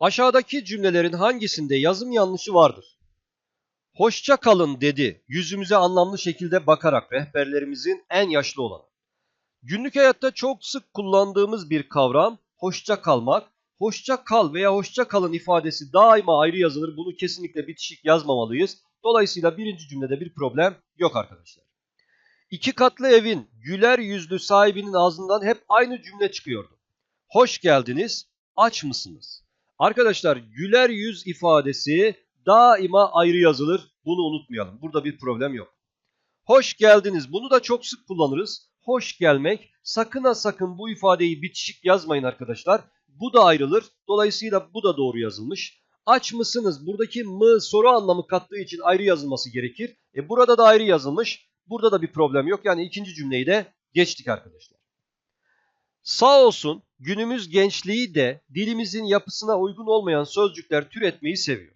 Aşağıdaki cümlelerin hangisinde yazım yanlışı vardır? Hoşça kalın dedi yüzümüze anlamlı şekilde bakarak rehberlerimizin en yaşlı olanı. Günlük hayatta çok sık kullandığımız bir kavram hoşça kalmak. Hoşça kal veya hoşça kalın ifadesi daima ayrı yazılır. Bunu kesinlikle bitişik yazmamalıyız. Dolayısıyla birinci cümlede bir problem yok arkadaşlar. İki katlı evin güler yüzlü sahibinin ağzından hep aynı cümle çıkıyordu. Hoş geldiniz, aç mısınız? Arkadaşlar güler yüz ifadesi daima ayrı yazılır. Bunu unutmayalım. Burada bir problem yok. Hoş geldiniz. Bunu da çok sık kullanırız. Hoş gelmek. Sakın ha sakın bu ifadeyi bitişik yazmayın arkadaşlar. Bu da ayrılır. Dolayısıyla bu da doğru yazılmış. Aç mısınız? Buradaki mı soru anlamı kattığı için ayrı yazılması gerekir. E burada da ayrı yazılmış. Burada da bir problem yok. Yani ikinci cümleyi de geçtik arkadaşlar. Sağ olsun günümüz gençliği de dilimizin yapısına uygun olmayan sözcükler türetmeyi seviyor.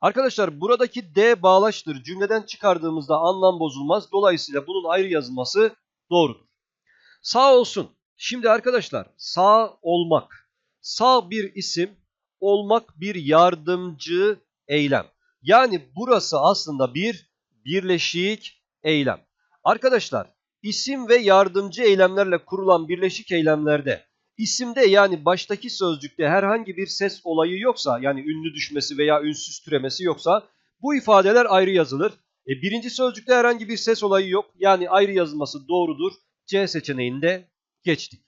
Arkadaşlar buradaki D bağlaçtır. Cümleden çıkardığımızda anlam bozulmaz. Dolayısıyla bunun ayrı yazılması doğrudur. Sağ olsun. Şimdi arkadaşlar sağ olmak. Sağ bir isim, olmak bir yardımcı eylem. Yani burası aslında bir birleşik eylem. Arkadaşlar isim ve yardımcı eylemlerle kurulan birleşik eylemlerde isimde yani baştaki sözcükte herhangi bir ses olayı yoksa yani ünlü düşmesi veya ünsüz türemesi yoksa bu ifadeler ayrı yazılır. E, birinci sözcükte herhangi bir ses olayı yok yani ayrı yazılması doğrudur. C seçeneğinde geçtik.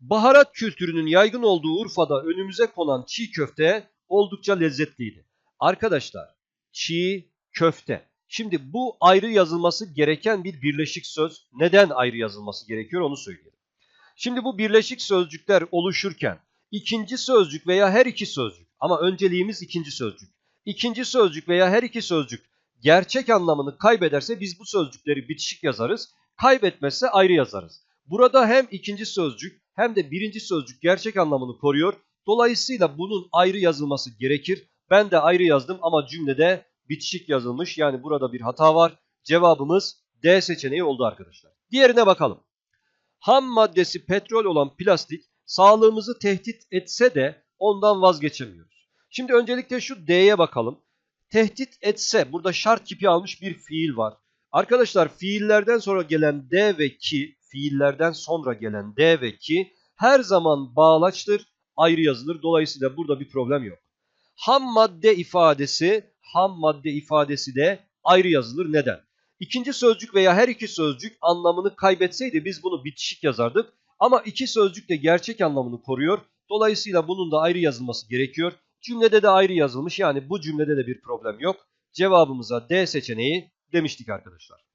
Baharat kültürünün yaygın olduğu Urfa'da önümüze konan çiğ köfte oldukça lezzetliydi. Arkadaşlar çiğ köfte. Şimdi bu ayrı yazılması gereken bir birleşik söz. Neden ayrı yazılması gerekiyor onu söyleyelim. Şimdi bu birleşik sözcükler oluşurken ikinci sözcük veya her iki sözcük ama önceliğimiz ikinci sözcük. İkinci sözcük veya her iki sözcük gerçek anlamını kaybederse biz bu sözcükleri bitişik yazarız. Kaybetmezse ayrı yazarız. Burada hem ikinci sözcük hem de birinci sözcük gerçek anlamını koruyor. Dolayısıyla bunun ayrı yazılması gerekir. Ben de ayrı yazdım ama cümlede bitişik yazılmış. Yani burada bir hata var. Cevabımız D seçeneği oldu arkadaşlar. Diğerine bakalım. Ham maddesi petrol olan plastik sağlığımızı tehdit etse de ondan vazgeçemiyoruz. Şimdi öncelikle şu D'ye bakalım. Tehdit etse burada şart kipi almış bir fiil var. Arkadaşlar fiillerden sonra gelen D ve ki, fiillerden sonra gelen D ve ki her zaman bağlaçtır, ayrı yazılır. Dolayısıyla burada bir problem yok. Ham madde ifadesi, ham madde ifadesi de ayrı yazılır. Neden? İkinci sözcük veya her iki sözcük anlamını kaybetseydi biz bunu bitişik yazardık. Ama iki sözcük de gerçek anlamını koruyor. Dolayısıyla bunun da ayrı yazılması gerekiyor. Cümlede de ayrı yazılmış yani bu cümlede de bir problem yok. Cevabımıza D seçeneği demiştik arkadaşlar.